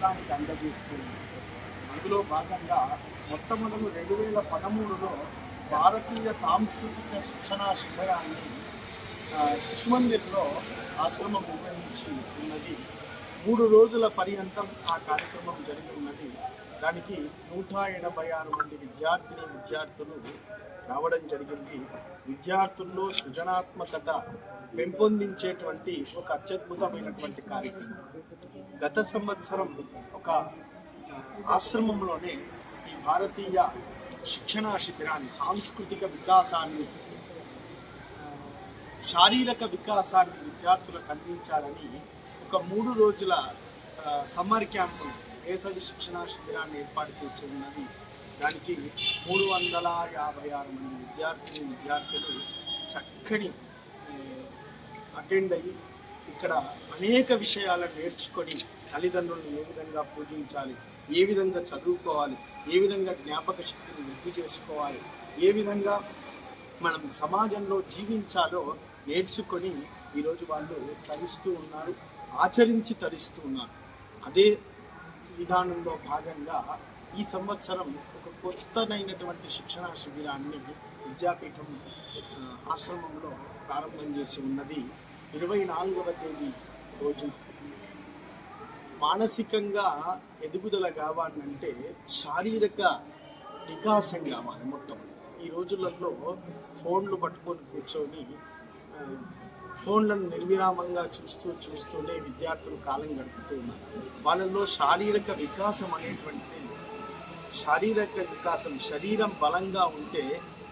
మొత్తానికి అందజేస్తుంది. అందులో భాగంగా మొట్టమొదలు రెండు వేల పదమూడులో భారతీయ సాంస్కృతిక శిక్షణా శిబిరాన్ని శిశుమందిర్లో ఆశ్రమం నిర్వహించి ఉన్నది. మూడు రోజుల పర్యంతం ఆ కార్యక్రమం జరిగి ఉన్నది. దానికి నూట ఎనభై ఆరు మంది విద్యార్థిని విద్యార్థులు రావడం జరిగింది. విద్యార్థుల్లో సృజనాత్మకత పెంపొందించేటువంటి ఒక అత్యద్భుతమైనటువంటి కార్యక్రమం. గత సంవత్సరం ఒక ఆశ్రమంలోనే ఈ భారతీయ శిక్షణా శిబిరాన్ని సాంస్కృతిక వికాసాన్ని శారీరక వికాసాన్ని విద్యార్థులకు అందించాలని ఒక మూడు రోజుల సమ్మర్ క్యాంపును వేసవి శిక్షణా శిబిరాన్ని ఏర్పాటు చేసి ఉన్నది. దానికి మూడు వందల యాభై ఆరు మంది విద్యార్థిని విద్యార్థులు చక్కని అటెండ్ అయ్యి ఇక్కడ అనేక విషయాలను నేర్చుకొని తల్లిదండ్రులను ఏ విధంగా పూజించాలి ఏ విధంగా చదువుకోవాలి ఏ విధంగా జ్ఞాపక శక్తిని వృద్ధి చేసుకోవాలి ఏ విధంగా మనం సమాజంలో జీవించాలో నేర్చుకొని ఈరోజు వాళ్ళు తరిస్తూ ఉన్నారు ఆచరించి తరిస్తూ ఉన్నారు. అదే విధానంలో భాగంగా ఈ సంవత్సరం ఒక కొత్తనైనటువంటి శిక్షణా శిబిరాన్ని విద్యాపీఠం ఆశ్రమంలో ప్రారంభం చేసి ఉన్నది. ఇరవై నాలుగవ తేదీ రోజున మానసికంగా ఎదుగుదల కావాలంటే శారీరక వికాసం కావాలి మొత్తం. ఈ రోజులలో ఫోన్లు పట్టుకొని కూర్చొని ఫోన్లను నిర్విరామంగా చూస్తూ చూస్తూనే విద్యార్థులు కాలం గడుపుతూ ఉన్నారు. వాళ్ళలో శారీరక వికాసం అనేటువంటిది శారీరక వికాసం శరీరం బలంగా ఉంటే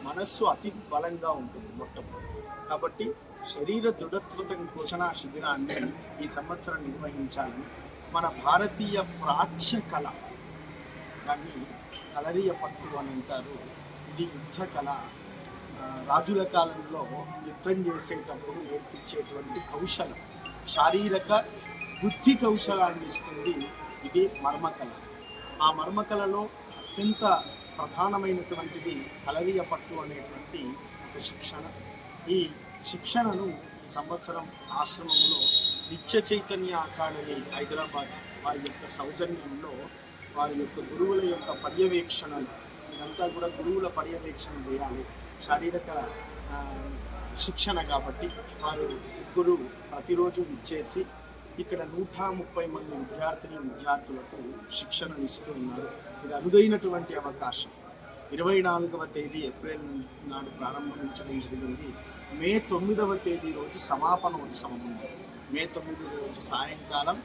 మనస్సు అతి బలంగా ఉంటుంది మొట్టమొదటి కాబట్టి శరీర దృఢత్వత పోషణ శిబిరాన్ని ఈ సంవత్సరం నిర్వహించాలని మన భారతీయ ప్రాచ్య కళ దాన్ని కలరీయ పట్టు అని అంటారు. ఇది యుద్ధ కళ. రాజుల కాలంలో యుద్ధం చేసేటప్పుడు నేర్పించేటువంటి కౌశలం శారీరక బుద్ధి కౌశలాన్ని ఇస్తుంది ఇది మర్మకళ. ఆ మర్మకళలో అత్యంత ప్రధానమైనటువంటిది కలరియ పట్టు అనేటువంటి ఒక శిక్షణ. ఈ శిక్షణను ఈ సంవత్సరం ఆశ్రమంలో నిత్య చైతన్య అకాడమీ హైదరాబాద్ వారి యొక్క సౌజన్యంలో వారి యొక్క గురువుల యొక్క పర్యవేక్షణలు ఇదంతా కూడా గురువుల పర్యవేక్షణ చేయాలి. శారీరక శిక్షణ కాబట్టి వారు ముగ్గురు ప్రతిరోజు ఇచ్చేసి ఇక్కడ నూట ముప్పై మంది విద్యార్థిని విద్యార్థులకు శిక్షణ ఇస్తూ ఉన్నారు. ఇది అరుదైనటువంటి అవకాశం. ఇరవై నాలుగవ తేదీ ఏప్రిల్ నాడు ప్రారంభించడం జరిగింది. మే తొమ్మిదవ తేదీ రోజు సమాపన ఉత్సవం ఉంది. మే తొమ్మిది రోజు సాయంకాలం